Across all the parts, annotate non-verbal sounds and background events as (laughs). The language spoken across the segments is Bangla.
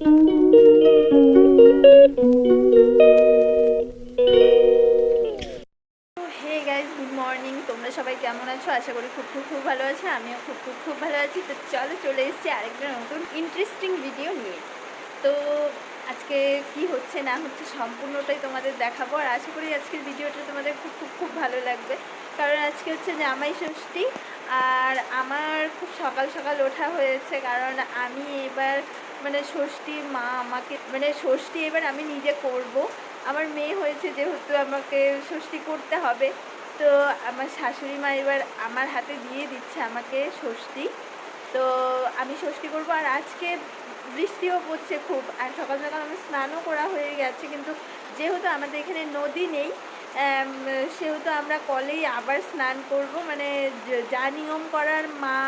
হে গাইজ গুড মর্নিং তোমরা সবাই কেমন আছো? আশা করি খুব খুব খুব ভালো আছো। আমিও খুব খুব খুব ভালো আছি। তো চলো চলে এসেছি আরেকটা নতুন ইন্টারেস্টিং ভিডিও নিয়ে। তো আজকে কি হচ্ছে, না হচ্ছে সম্পূর্ণটাই তোমাদের দেখাবো। আর আশা করি আজকের ভিডিওটা তোমাদের খুব খুব খুব ভালো লাগবে। কারণ আজকে হচ্ছে জামাই ষষ্ঠী। আর আমার খুব সকাল সকাল ওঠা হয়েছে। কারণ আমি এবার মানে ষষ্ঠী মা আমাকে মানে ষষ্ঠী এবার আমি নিজে করব। আমার মেয়ে হয়েছে যেহেতু আমাকে ষষ্ঠী করতে হবে, তো আমার শাশুড়ি মা এবার আমার হাতে দিয়ে দিচ্ছে আমাকে ষষ্ঠী। তো আমি ষষ্ঠী করব আর আজকে বৃষ্টিও পড়ছে খুব, আর সকাল সকাল আমার স্নানও করা হয়ে গেছে, কিন্তু যেহেতু আমাদের এখানে নদী নেই সেহেতু আমরা কলেই আবার স্নান করব। মানে যা নিয়ম করার মা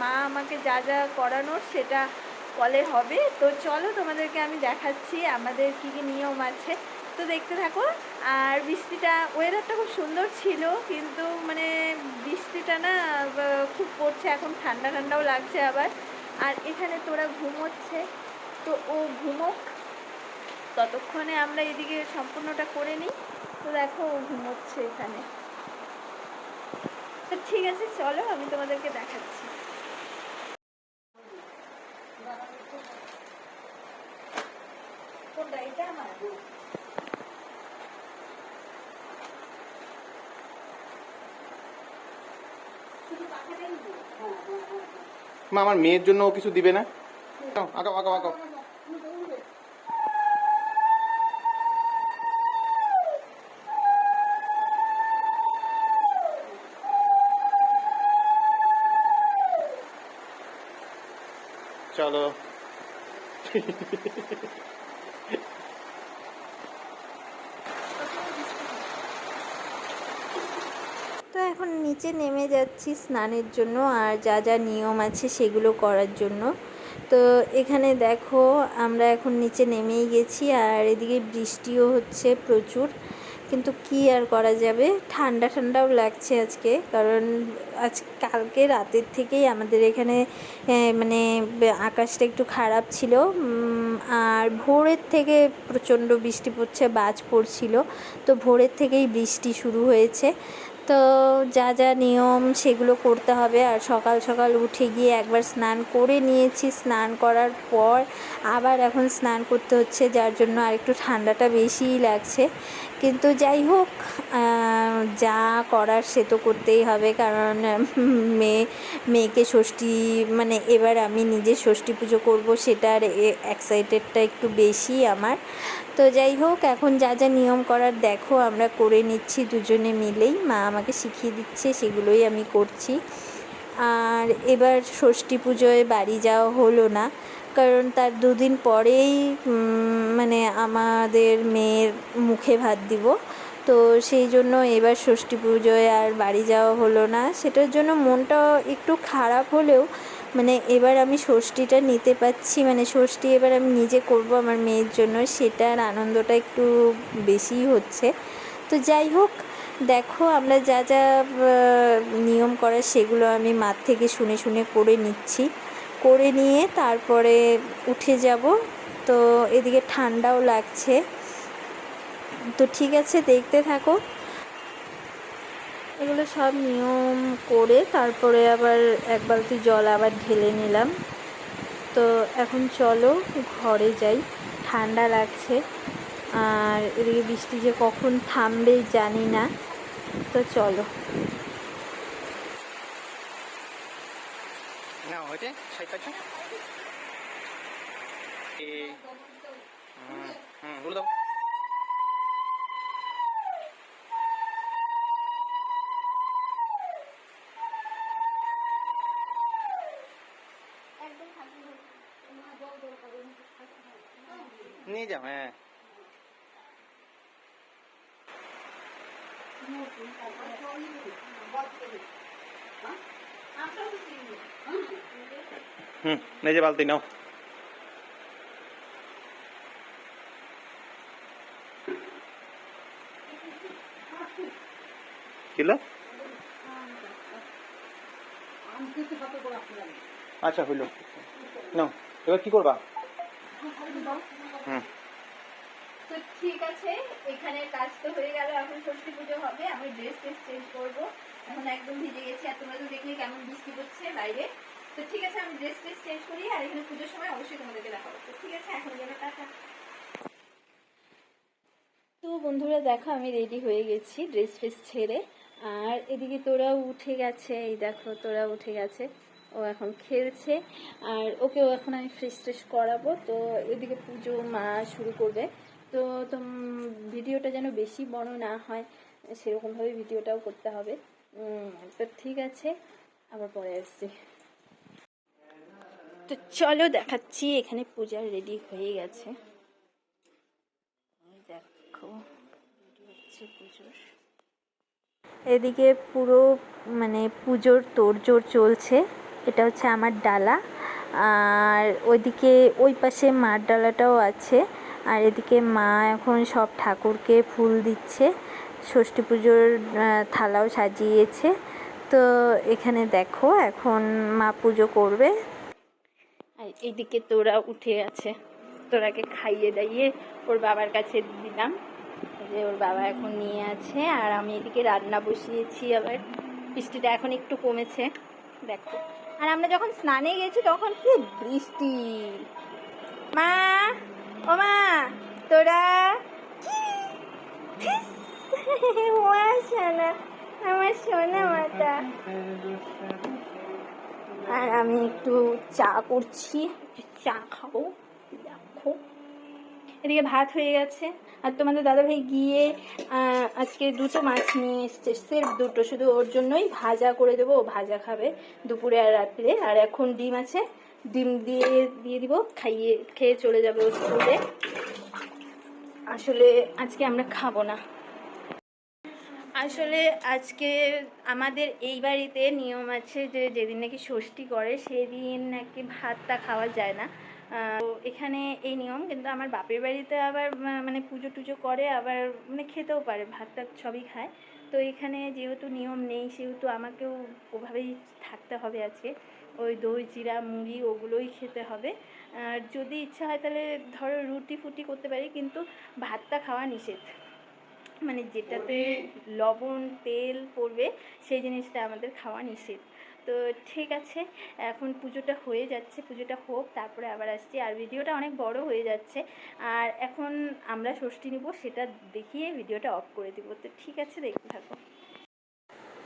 মা আমাকে যা যা করানোর সেটা কলে হবে। তো চলো তোমাদেরকে আমি দেখাচ্ছি আমাদের কী কী নিয়ম আছে। তো দেখতে থাকো, আর বৃষ্টিটা ওয়েদারটা খুব সুন্দর ছিল, কিন্তু মানে বৃষ্টিটা না খুব পড়ছে, এখন ঠান্ডা ঠান্ডাও লাগছে আবার। আর এখানে তোরা ঘুমোচ্ছে, তো ও ঘুমোক। ততক্ষণে আমরা এদিকে সম্পূর্ণটা করে নিই। তো দেখো ও ঘুমোচ্ছে এখানে। তো ঠিক আছে, চলো আমি তোমাদেরকে দেখাচ্ছি কোনটা এটা আমার শুধু পাখাটাই দিব মা আমার মেয়ের জন্য কিছু দিবে না? আঁকাও আঁকাও আঁকাও চলো। এখন নিচে নেমে যাচ্ছি স্নানের জন্য আর যা যা নিয়ম আছে সেগুলো করার জন্য। তো এখানে দেখো আমরা এখন নিচে নেমেই গেছি আর এদিকে বৃষ্টিও হচ্ছে প্রচুর। কিন্তু কি আর করা যাবে? ঠান্ডা ঠান্ডাও লাগছে আজকে, কারণ আজ কালকে রাতের থেকেই আমাদের এখানে মানে আকাশটা একটু খারাপ ছিল। আর ভোরের থেকে প্রচণ্ড বৃষ্টি পড়ছে, বাজ পড়ছিল। তো ভোরের থেকেই বৃষ্টি শুরু হয়েছে। তো যা যা নিয়ম সেগুলো করতে হবে। আর সকাল সকাল উঠে গিয়ে একবার স্নান করে নিয়েছি। স্নান করার পর আবার এখন স্নান করতে হচ্ছে, যার জন্য আর একটু ঠান্ডাটা বেশিই লাগছে। কিন্তু যাই হোক যা করার সে তো করতেই হবে। কারণ মেয়ে মেয়েকে ষষ্ঠী মানে এবার আমি নিজে ষষ্ঠী পুজো করব সেটার এক্সাইটেডটা একটু বেশি আমার। তো যাই হোক, এখন যা যা নিয়ম করার দেখো, আমরা করে নিচ্ছি দুজনে মিলেই। মা আমাকে শিখিয়ে দিচ্ছে, সেগুলোই আমি করছি। আর এবার ষষ্ঠী পুজোয় বাড়ি যাওয়া হলো না, কারণ তার দুদিন পরেই মানে আমাদের মেয়ের মুখে ভাত দিব। তো সেই জন্য এবার ষষ্ঠী পুজোয় আর বাড়ি যাওয়া হলো না। সেটার জন্য মনটা একটু খারাপ হলেও মানে এবার আমি ষষ্ঠীটা নিতে পারছি মানে ষষ্ঠী এবার আমি নিজে করব আমার মেয়ের জন্য, সেটার আনন্দটা একটু বেশিই হচ্ছে। তো যাই হোক দেখো, আমরা যা যা নিয়ম করার সেগুলো আমি মাঠ থেকে শুনে শুনে করে নিচ্ছি। করে নিয়ে তারপরে উঠে যাব। তো এদিকে ঠান্ডাও লাগছে। তো ঠিক আছে, দেখতে থাকো। এগুলো সব নিয়ম করে তারপরে আবার এক বালতি জল আবার ঢেলে নিলাম। তো এখন চলো, ঘরে যাই। ঠান্ডা লাগছে। আর এদিকে বৃষ্টি যে কখন থামবে জানি না। তো চলো। হুম নিয়ে যাও হ্যাঁ। হুম যে বালতি নাও। কিলো আচ্ছা হইল। নাও এবার কি করবা? হুম। তো ঠিক আছে, এখানে কাজ তো হয়ে গেল, এখন ষষ্ঠী পুজো হবে, আমি ড্রেস ট্রেস চেঞ্জ করব। এখন একদম ভিজে গেছি, আর তোমরা তো দেখলে কেমন বৃষ্টি পড়ছে বাইরে। তো ঠিক আছে, আমি ড্রেস ট্রেস চেঞ্জ করি, আর এখানে পুজোর সময় অবশ্যই তোমাদেরকে দেখাবো। তো ঠিক আছে, এখন গেলে টাটা। তো বন্ধুরা, দেখো, আমি রেডি হয়ে গেছি ড্রেস ফ্রেস ছেড়ে। আর এদিকে তোরাও উঠে গেছে, এই দেখো তোরা উঠে গেছে। ও এখন খেলছে, আর ওকেও এখন আমি ফ্রেশ ট্রেশ করাবো। তো এদিকে পুজো মা শুরু করবে। তো ভিডিওটা যেন বেশি বড় না হয়, সেরকমভাবে ভিডিওটাও করতে হবে। তো ঠিক আছে, আবার পরে আসছি। তো চলো দেখাচ্ছি, এখানে পূজার রেডি হয়ে গেছে। দেখো এদিকে পুরো মানে পুজোর তোড়জোড় চলছে। এটা হচ্ছে আমার ডালা। আর ওইদিকে ওই পাশে মার ডালাটাও আছে। আর এদিকে মা এখন সব ঠাকুরকে ফুল দিচ্ছে। ষষ্ঠী পুজোর থালাও সাজিয়েছে। তো এখানে দেখো এখন মা পুজো করবে। আর এইদিকে তোরা উঠে আছে। তোরাকে খাইয়ে দাইয়ে ওর বাবার কাছে দিলাম। যে ওর বাবা এখন নিয়ে আছে। আর আমি এদিকে রান্না বসিয়েছি আবার। বৃষ্টিটা এখন একটু কমেছে। দেখো। আর আমরা যখন স্নানে গেছি তখন কি বৃষ্টি! মা! ও মা তোরা! মা আমার সোনা মাতা। আর আমি একটু চা করছি চা খাব, দেখো। এদিকে ভাত হয়ে গেছে। আর তোমাদের দাদাভাই গিয়ে আজকে দুটো মাছ নিয়ে এসছে। সেরফ দুটো, শুধু ওর জন্যই ভাজা করে দেবো, ও ভাজা খাবে দুপুরে আর রাত্রে। আর এখন ডিম আছে ডিম দিয়ে দিয়ে দিব, খাইয়ে, খেয়ে চলে যাবে ও স্কুলে। আসলে আজকে আমরা খাব না। আসলে আজকে আমাদের এই বাড়িতে নিয়ম আছে যে যেদিন নাকি ষষ্ঠী করে, সেদিন নাকি ভাতটা খাওয়া যায় না। তো এখানে এই নিয়ম, কিন্তু আমার বাপের বাড়িতে আবার মানে পুজো টুজো করে, আবার মানে খেতেও পারে, ভাতটা সবই খায়। তো এখানে যেহেতু নিয়ম নেই সেহেতু আমাকেও ওভাবেই থাকতে হবে আজকে। ওই দই জিরা মুড়ি ওগুলোই খেতে হবে। আর যদি ইচ্ছা হয় তাহলে ধরো রুটি ফুটি করতে পারি কিন্তু ভাতটা খাওয়া নিষেধ। মানে যেটাতে লবণ তেল পড়বে সেই জিনিসটা আমাদের খাওয়া নিষেধ। তো ঠিক আছে, এখন পুজোটা হয়ে যাচ্ছে, পুজোটা হোক, তারপরে আবার আসছি। আর ভিডিওটা অনেক বড় হয়ে যাচ্ছে। আর এখন আমরা ষষ্ঠী নিব, সেটা দেখিয়ে ভিডিওটা অফ করে দিব। তো ঠিক আছে, দেখতে থাকো।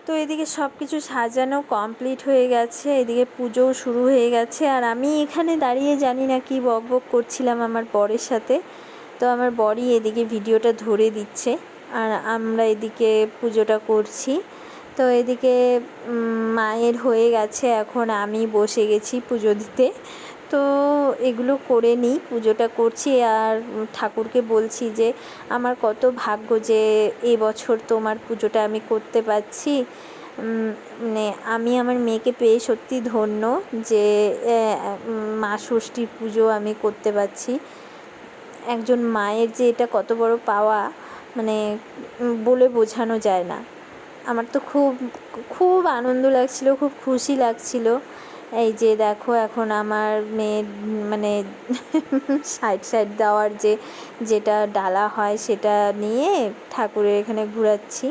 তো এদিকে সব কিছু সাজানো কমপ্লিট হয়ে গেছে, এদিকে পুজোও শুরু হয়ে গেছে। আর আমি এখানে দাঁড়িয়ে জানি না কি বক বক করছিলাম আমার বরের সাথে। তো আমার বরই এদিকে ভিডিওটা ধরে দিচ্ছে। আর আমরা এদিকে পুজোটা করছি। তো এদিকে মায়ের হয়ে গেছে, এখন আমি বসে গেছি পুজো দিতে। তো এগুলো করে নিই, পুজোটা করছি। আর ঠাকুরকে বলছি যে, আমার কত ভাগ্য যে এই বছর তোমার পুজোটা আমি করতে পারছি। মানে আমি আমার মেয়েকে পেয়ে সত্যি ধন্য যে মা ষষ্ঠীর পুজো আমি করতে পারছি। একজন মায়ের যে এটা কত বড় পাওয়া মানে বলে বোঝানো যায় না। আমার তো খুব খুব আনন্দ লাগছিল, খুব খুশি লাগছিল। এই যে দেখো এখন আমার মেয়ের মানে (laughs) সাইড সাইড দেওয়ার যে, যেটা ডালা হয় সেটা নিয়ে ঠাকুরের এখানে ঘুরাচ্ছি।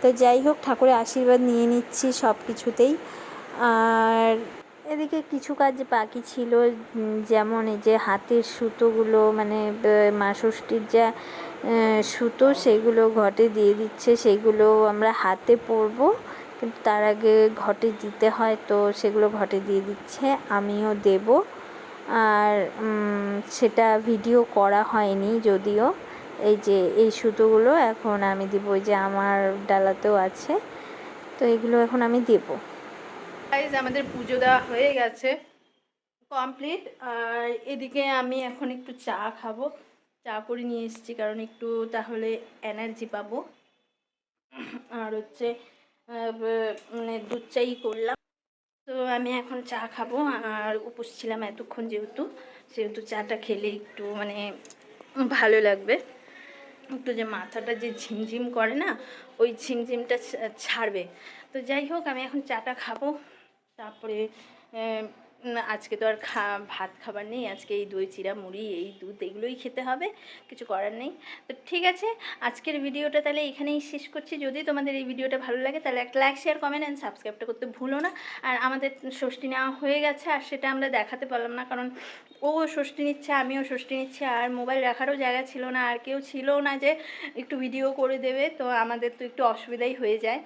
তো যাই হোক, ঠাকুরের আশীর্বাদ নিয়ে নিচ্ছি সব কিছুতেই আর এদিকে কিছু কাজ বাকি ছিল যেমন এই যে হাতের সুতোগুলো মানে মা ষষ্ঠীর যা সুতো সেগুলো ঘটে দিয়ে দিচ্ছে, সেগুলো আমরা হাতে পরবো, কিন্তু তার আগে ঘটে দিতে হয় তো সেগুলো ঘটে দিয়ে দিচ্ছে, আমিও দেব। আর সেটা ভিডিও করা হয়নি যদিও, এই যে এই সুতোগুলো এখন আমি দিব, ওই যে আমার ডালাতেও আছে, তো এগুলো এখন আমি দেবো। আমাদের পুজো দেওয়া হয়ে গেছে কমপ্লিট আর এদিকে আমি এখন একটু চা খাব। চা করে নিয়ে এসেছি, কারণ একটু তাহলে এনার্জি পাবো। আর হচ্ছে মানে দুধ চাই করলাম। তো আমি এখন চা খাব, আর উপোস ছিলাম এতক্ষণ যেহেতু, সেহেতু চাটা খেলে একটু মানে ভালো লাগবে। একটু যে মাথাটা যে ঝিমঝিম করে না, ওই ঝিমঝিমটা ছাড়বে। তো যাই হোক, আমি এখন চাটা খাব। তারপরে আজকে তো আর খা, ভাত খাবার নেই, আজকে এই দই, চিরা, মুড়ি, এই দুধ এগুলোই খেতে হবে, কিছু করার নেই। তো ঠিক আছে, আজকের ভিডিওটা তাহলে এখানেই শেষ করছি। যদি তোমাদের এই ভিডিওটা ভালো লাগে তাহলে একটা লাইক শেয়ার কমেন্ট অ্যান্ড সাবস্ক্রাইবটা করতে ভুলো না। আর আমাদের ষষ্ঠী নেওয়া হয়ে গেছে আর সেটা আমরা দেখাতে পারলাম না, কারণ ও ষষ্ঠী নিচ্ছে, আমিও ষষ্ঠী নিচ্ছি, আর মোবাইল রাখারও জায়গা ছিল না, আর কেউ ছিল না যে একটু ভিডিও করে দেবে, তো আমাদের তো একটু অসুবিধাই হয়ে যায়।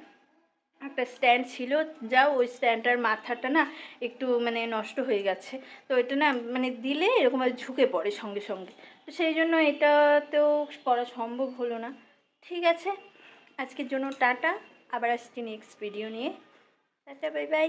একটা স্ট্যান্ড ছিল। যা ওই স্ট্যান্ডটার মাথাটা না একটু মানে নষ্ট হয়ে গেছে। তো এটা না মানে দিলে এরকমভাবে ঝুঁকে পড়ে সঙ্গে সঙ্গে। তো সেই জন্য এটাতেও করা সম্ভব হলো না। ঠিক আছে, আজকের জন্য টাটা। আবার আসছি নেক্সট ভিডিও নিয়ে। Tata bye bye